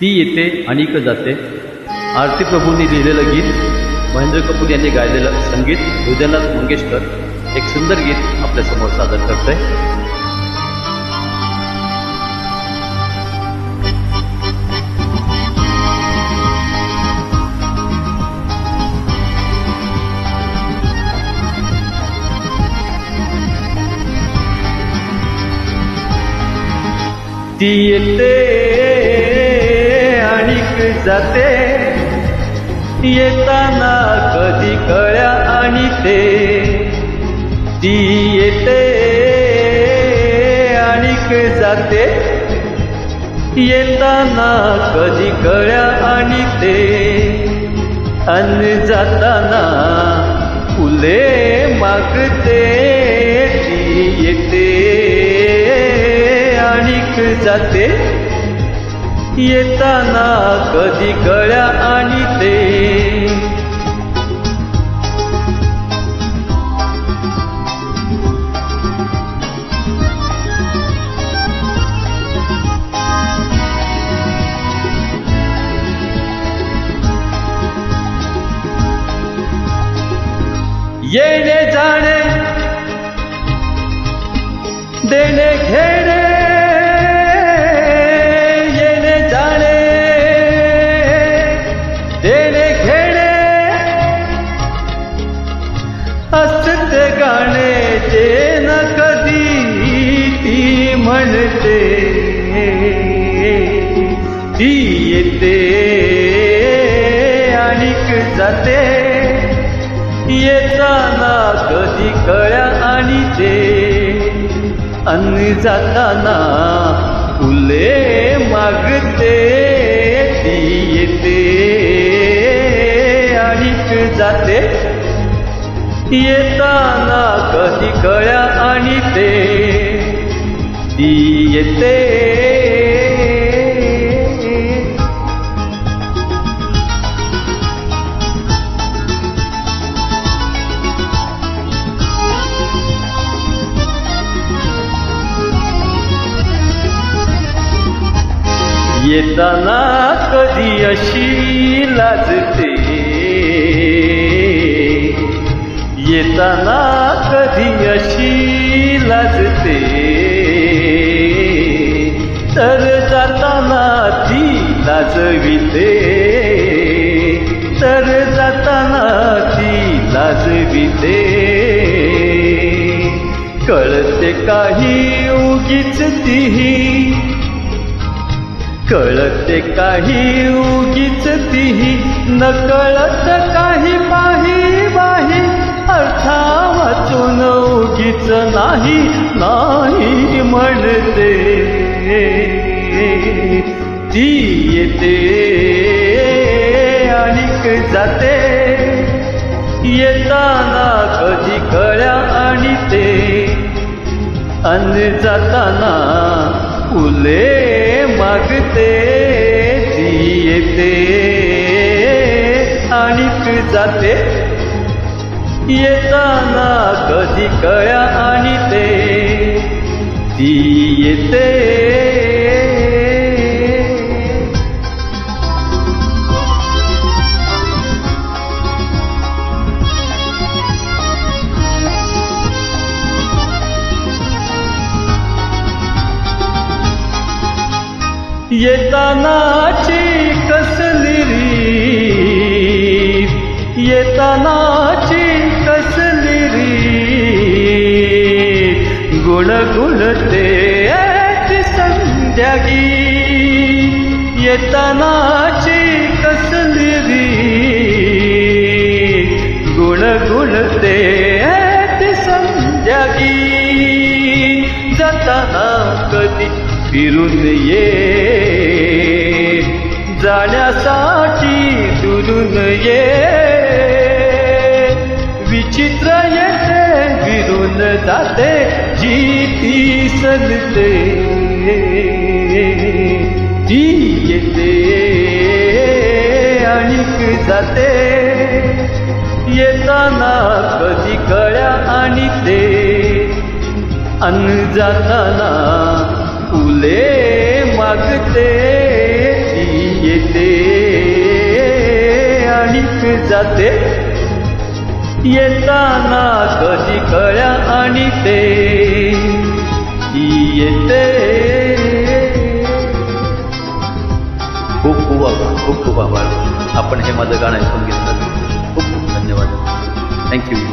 ती येते इकडं जाते. आरती प्रभूंनी लिहिलेलं गीत, महेंद्र कपूर यांनी गायलेलं संगीत हृदयनाथ मंगेशकर, एक सुंदर गीत आपल्यासमोर सादर करतोय. ती येते जाते. येताना कधी कळ्या आणि ते. ती येते आणि जाते. येताना कधी कळ्या आणि ते. अन जाताना फुले मागते. ती येते आणि जाते. येताना कधी गळ्या आणि ते. येणे जाणे देणे घेणे म्हणते ती येते आणिक जाते येताना कधी कळ्या आणि ते अन्न जाताना फुले मागते। ती येते आणिक जाते। येताना कधी कळ्या आणि ते ती येते येताना कधी अशी लाजते? येताना कधी अशी लाजते? तर जाताना ती लाजविते तर जाताना ती लाजविते कळते काही उगीच तीही. कळते काही उगीच तीही. न कळत काही ती येते आणि जाते. येताना कधी कळ्या आणि ते. अन जाताना फुले मागते. ती येते आणि जाते. येताना कधी कळ्या आणि ते. ती येते येतानाची कसली रीत येतानाची कसली रीत गुळगुळते गुणते संध्यागी. येतानाची कसली रीत गुळगुळते संध्यागी. जाताना कधी फिरून ये. जाण्यासाठी दुरून ये. विचित्र येते विरून जाते जी ती सलते ती येते आणि जाते. येताना कधी कळ्या आणि ते. अन्न जाताना फुले मागते ती. येते आणि जाते. येताना कधी कळ्या आणि ते. ती. येते खूप खूप आभार खूप खूप आभार. आपण हे माझं गाणं ऐकून घेतलं. खूप खूप धन्यवाद. थँक्यू